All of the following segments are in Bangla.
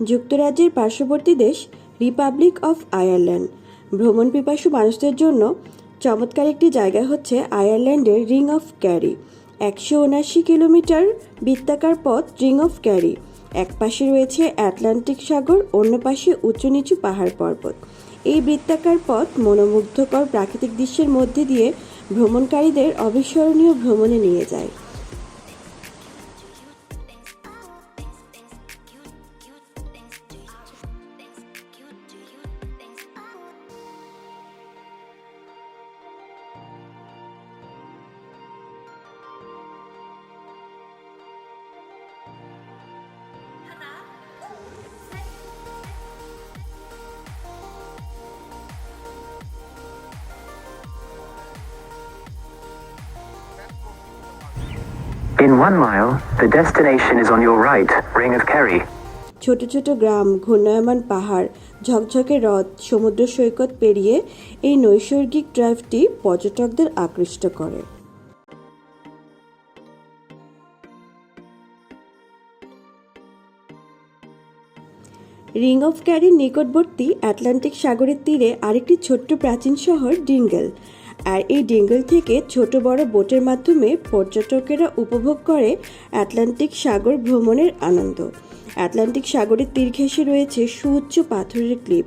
যুক্তরাজ্যের পার্শ্ববর্তী দেশ রিপাবলিক অফ আয়ারল্যান্ড। ভ্রমণ পিপাসু মানুষদের জন্য চমৎকার একটি জায়গা হচ্ছে আয়ারল্যান্ডের রিং অফ ক্যারি। একশো উনাশি কিলোমিটার বৃত্তাকার পথ রিং অফ ক্যারি। এক পাশে রয়েছে আটলান্টিক সাগর, অন্য পাশে উঁচু নিচু পাহাড় পর্বত। এই বৃত্তাকার পথ মনোমুগ্ধকর প্রাকৃতিক দৃশ্যের মধ্যে দিয়ে ভ্রমণকারীদের অবিস্মরণীয় ভ্রমণে নিয়ে যায়। In one mile, the destination is on your right, Ring of Kerry. ছোট ছোট গ্রাম ঘূর্ণায়মান পাহাড় ঝকঝকে হ্রদ সমুদ্র সৈকত পেরিয়ে এই নৈসর্গিক ড্রাইভটি পর্যটকদের আকৃষ্ট করে রিং অফ ক্যারির নিকটবর্তী আটলান্টিক সাগরের তীরে আরেকটি ছোট্ট প্রাচীন শহর ডিঙ্গেল আর এই ডিঙ্গেল থেকে ছোট বড় বোটের মাধ্যমে পর্যটকেরা উপভোগ করে আটলান্টিক সাগর ভ্রমণের আনন্দ। আটলান্টিক সাগরের তীর ঘেঁষে রয়েছে সুউচ্চ পাথরের ক্লিপ।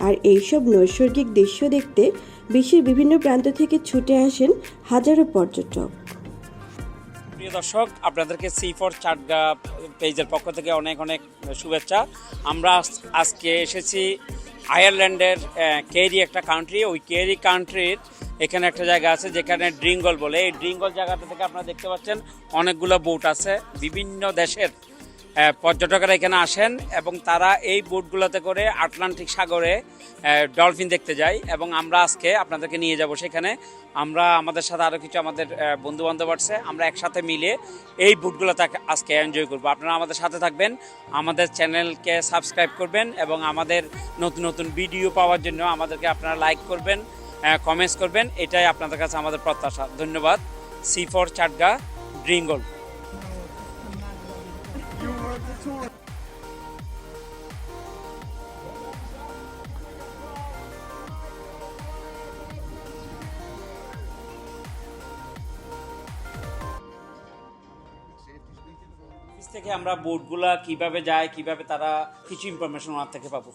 আর এইসব নৈসর্গিক দৃশ্য দেখতে বিশ্বের বিভিন্ন প্রান্ত থেকে ছুটে আসেন হাজারো পর্যটক। প্রিয় দর্শক, আপনাদেরকে সি ফর চাটগা পেজের পক্ষ থেকে অনেক অনেক শুভেচ্ছা। আমরা আজ- আজকে এসেছি আয়ারল্যান্ডের কেরি একটা কান্ট্রি ওই কেরি কান্ট্রির এখানে একটা জায়গা আছে যেখানে ড্রিঙ্গল বলে। এই ড্রিঙ্গল জায়গাটা থেকে আপনারা দেখতে পাচ্ছেন অনেকগুলো বোট আছে। বিভিন্ন দেশের পর্যটকরা এখানে আসেন এবং তারা এই বোটগুলোতে করে আটলান্টিক সাগরে ডলফিন দেখতে যায় এবং আমরা আজকে আপনাদেরকে নিয়ে যাব সেখানে। আমরা আমাদের সাথে আরও কিছু আমাদের বন্ধু বান্ধব আছে। আমরা একসাথে মিলে এই বোটগুলোতে আজকে এনজয় করব। আপনারা আমাদের সাথে থাকবেন, আমাদের চ্যানেলকে সাবস্ক্রাইব করবেন এবং আমাদের নতুন নতুন ভিডিও পাওয়ার জন্য আমাদেরকে আপনারা লাইক করবেন। কমেন্টস করবেন। এটাই আপনাদের কাছে আমাদের প্রত্যাশা। ধন্যবাদ। সি ফর চাটগা ড্রিঙ্গল থেকে আমরা বোটগুলা কীভাবে যায়, কীভাবে তারা কিছু ইনফরমেশন ওনার থেকে পাবো?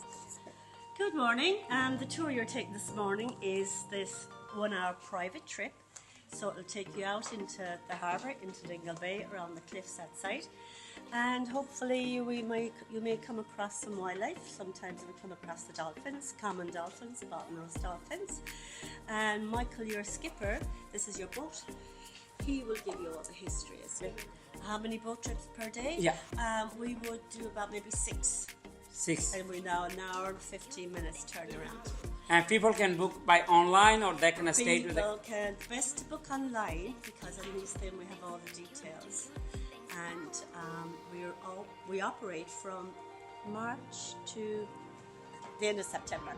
Good morning. Um, the tour you're taking this morning is this one hour private trip. So it'll take you out into the harbour, into Dingle Bay, around the cliffs outside. And hopefully we may, you may come across some wildlife. Sometimes we come across the dolphins, common dolphins, bottlenose dolphins. And Michael, your skipper, this is your boat. He will give you all the history. Is it? How many boat trips per day? Yeah. Um, we would do about maybe six Six. And we now an hour and 15 minutes turnaround. And people can book by online or they can stay with People can best book online because at least then we have all the details. And um, we're all, we operate from March to the end of September.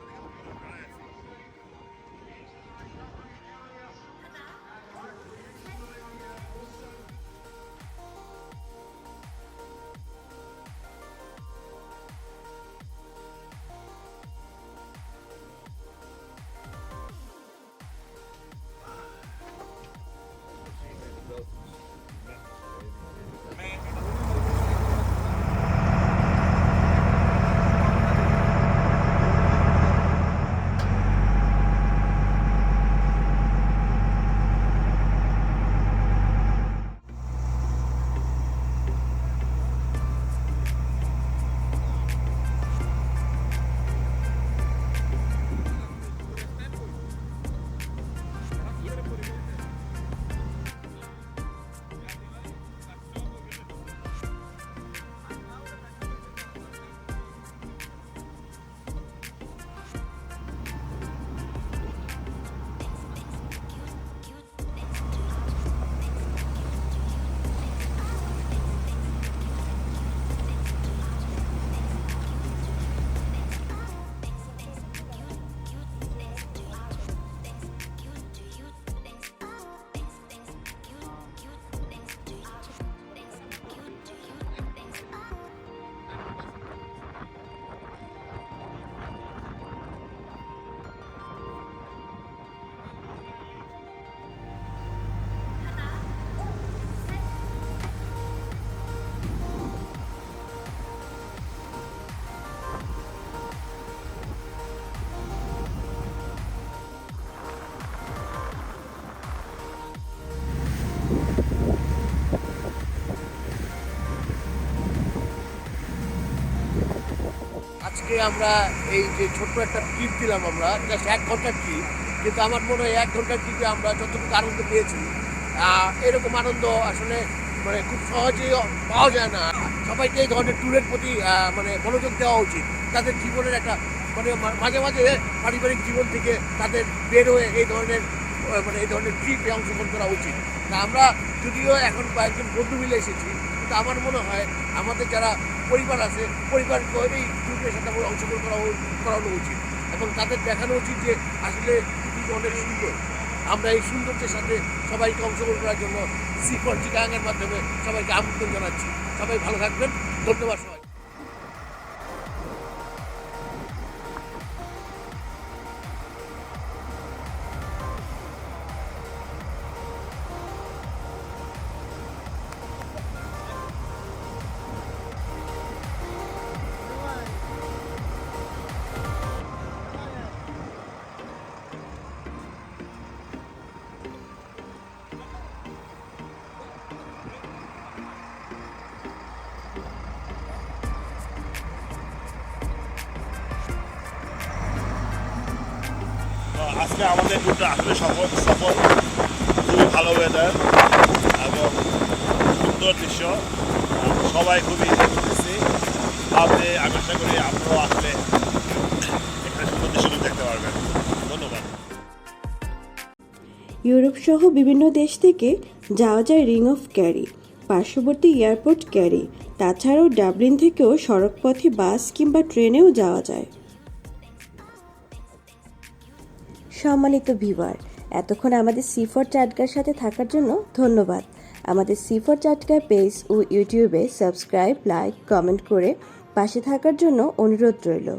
আজকে আমরা এই যে ছোট্ট একটা ট্রিপ দিলাম আমরা জাস্ট এক ঘণ্টার ট্রিপ কিন্তু আমার মনে হয় এক ঘণ্টার ট্রিপে আমরা যতটুকু আনন্দ পেয়েছি এরকম আনন্দ আসলে মানে খুব সহজেই পাওয়া যায় না। সবাইকে এই ধরনের ট্যুরের প্রতি মানে মনোযোগ দেওয়া উচিত। তাদের জীবনের একটা মানে মাঝে মাঝে পারিবারিক জীবন থেকে তাদের বের হয়ে এই ধরনের মানে এই ধরনের ট্রিপে অংশগ্রহণ করা উচিত। আমরা যদিও এখন কয়েকজন বন্ধু মিলে এসেছি কিন্তু আমার মনে হয় আমাদের যারা পরিবার আছে, পরিবারকে এই গ্রুপের সাথে আমরা অংশগ্রহণ করা করানো উচিত এবং তাদের দেখানো উচিত যে আসলে পৃথিবী অনেক সুন্দর। আমরা এই সৌন্দর্যের সাথে সবাইকে অংশগ্রহণ করার জন্য সি ফর চিকাঙ্গের মাধ্যমে সবাইকে আমন্ত্রণ জানাচ্ছি। সবাই ভালো থাকবেন। ধন্যবাদ সবাই আজকে আমাদের ট্যুরটা আসলে সফল সফল, খুবই ভালো ওয়েদার এবং সুন্দর দৃশ্য। সবাই খুবই এনজয় করতেছি ভাবতে আমি আশা করি আপনারাও আসলে এখানে সুন্দর দৃশ্যগুলো দেখতে পারবেন। ধন্যবাদ। ইউরোপ সহ বিভিন্ন দেশ থেকে যাওয়া যায় রিং অফ ক্যারি পার্শ্ববর্তী এয়ারপোর্ট ক্যারি তাছাড়াও ডাবলিন থেকেও সড়কপথে বাস কিংবা ট্রেনেও যাওয়া যায়। সম্মানিত ভিউয়ার, এতক্ষণ আমাদের সিফর চাটকার সাথে থাকার জন্য ধন্যবাদ। আমাদের সিফর চাটকার পেজ ও ইউটিউবে সাবস্ক্রাইব, লাইক, কমেন্ট করে পাশে থাকার জন্য অনুরোধ রইল।